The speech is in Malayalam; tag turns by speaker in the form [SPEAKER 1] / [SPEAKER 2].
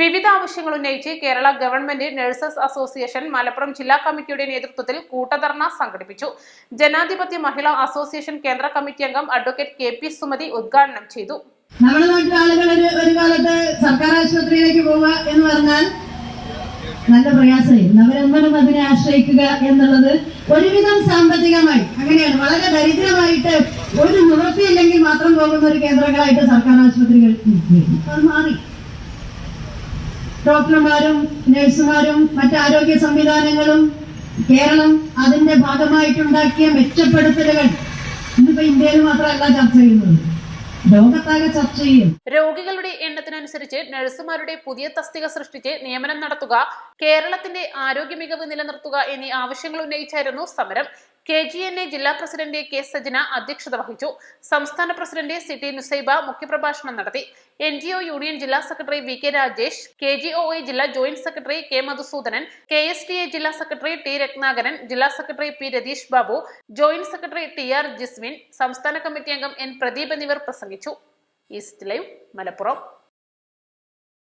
[SPEAKER 1] വിവിധ ആവശ്യങ്ങൾ ഉന്നയിച്ച് Kerala government nurses association Malappuram ജില്ലാ കമ്മിറ്റിയുടെ നേതൃത്വത്തിൽ കൂട്ടധർണ സംഘടിപ്പിച്ചു. ജനാധിപത്യ മഹിളാ അസോസിയേഷൻ കേന്ദ്ര കമ്മിറ്റി അംഗം അഡ്വക്കേറ്റ് കെ പി സുമതി ഉദ്ഘാടനം ചെയ്തു.
[SPEAKER 2] നമ്മുടെ നാട്ടിലെ ആളുകൾ ഒരു കാലത്ത് സർക്കാർ ആശുപത്രിയിലേക്ക് പോവുക എന്ന് പറഞ്ഞാൽ നല്ല പ്രയാസമായിരുന്നു അവരെന്തെങ്കിലും അതിനെ ആശ്രയിക്കുക എന്നുള്ളത് ഒരുവിധം സാമ്പത്തികമായി അങ്ങനെയാണ്. വളരെ ദരിദ്രമായിട്ട് ഒരു നിവൃത്തിയില്ലെങ്കിൽ മാത്രം പോകുന്ന ഒരു കേന്ദ്രങ്ങളായിട്ട് സർക്കാർ ആശുപത്രികൾ മാറി. ഡോക്ടർമാരും നഴ്സുമാരും മറ്റ് ആരോഗ്യ സംവിധാനങ്ങളും കേരളം അതിന്റെ ഭാഗമായിട്ടുണ്ടാക്കിയ മെച്ചപ്പെടുത്തലുകൾ ഇന്നിപ്പോ ഇന്ത്യയിൽ മാത്രമല്ല ചർച്ച ചെയ്യുന്നത്.
[SPEAKER 1] രോഗികളുടെ എണ്ണത്തിനനുസരിച്ച് നഴ്സുമാരുടെ പുതിയ തസ്തിക സൃഷ്ടിച്ച് നിയമനം നടത്തുക കേരളത്തിന്റെ ആരോഗ്യ മികവ് നിലനിർത്തുക എന്നീ ആവശ്യങ്ങൾ ഉന്നയിച്ചായിരുന്നു സമരം. കെ ജി എൻ എ ജില്ലാ പ്രസിഡന്റ് കെ സജന അധ്യക്ഷത വഹിച്ചു. സംസ്ഥാന പ്രസിഡന്റ് സി ടി നുസൈബ മുഖ്യപ്രഭാഷണം നടത്തി. എൻ ജി ഒ യൂണിയൻ ജില്ലാ secretary V K Rajesh K G O A ജില്ലാ joint secretary K Madhusoodanan K S T A ജില്ലാ സെക്രട്ടറി ടി രത്നാകരൻ ജില്ലാ secretary P Ratheesh Babu joint secretary T R Jismin സംസ്ഥാന കമ്മിറ്റി അംഗം എൻ പ്രദീപ് എന്നിവർ പ്രസംഗിച്ചു. East Live Malappuram.